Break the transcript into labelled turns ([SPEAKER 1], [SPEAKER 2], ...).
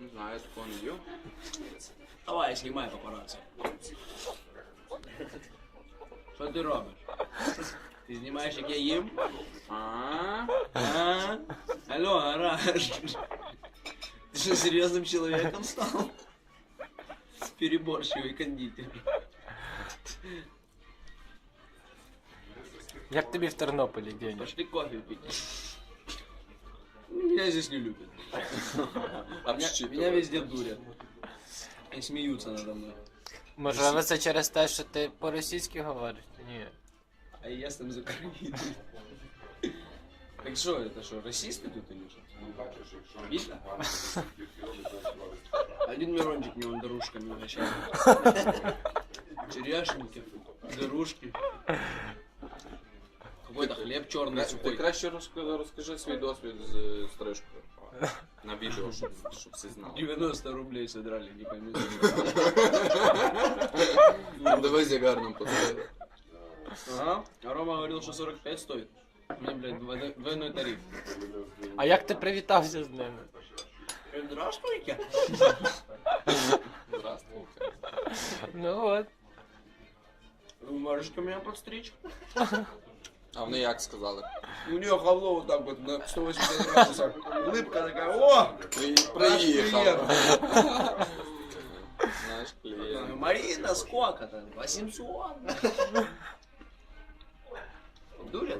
[SPEAKER 1] Не знаю, я такого не їв.
[SPEAKER 2] Давай, знімай папараці. Що ти робиш? Ти знімаєш, як я їм?
[SPEAKER 1] А,
[SPEAKER 2] А? Алло, гараж. Ты что, серьезным человеком стал? Переборщивый кондитер.
[SPEAKER 3] Як тобі в Тернополі, Деня?
[SPEAKER 2] Пошли кофе пить. Меня здесь не любят. Меня, меня везде дурят. И смеются надо мной.
[SPEAKER 3] Можливо, це через те, що ти по-російськи говориш? Ні.
[SPEAKER 2] А я с там за Украину. Так что, это что, расисты тут или что? Видно? Один Мирончик мне он дорожками угощает. Черешеньки, дорожки. Какой-то хлеб черный
[SPEAKER 1] Кра- Ти
[SPEAKER 2] сухой.
[SPEAKER 1] краще розкажи, розкажи свій досвід з стрижкою. На відео, щоб, щоб всі знали.
[SPEAKER 2] 90 рублей содрали, не пойму.
[SPEAKER 1] Дивись, як гарно посадили.
[SPEAKER 2] Ага. А Рома говорил, что 45 стоит. Мне, блядь, двойной- двойной тариф.
[SPEAKER 3] А як ти привітався з ними?
[SPEAKER 2] Здравствуйте.
[SPEAKER 1] Здравствуйте.
[SPEAKER 3] Ну от.
[SPEAKER 2] Вы можете меня подстричь?
[SPEAKER 1] А вони як сказали?
[SPEAKER 2] У нее хавло вот так вот на 180 градусов. Улыбка такая, о!
[SPEAKER 1] При-
[SPEAKER 2] Приїхав.
[SPEAKER 1] Приїхав. Наш
[SPEAKER 2] Я говорю,
[SPEAKER 1] клієнт.
[SPEAKER 2] Марина, сколько то 800. Дурят?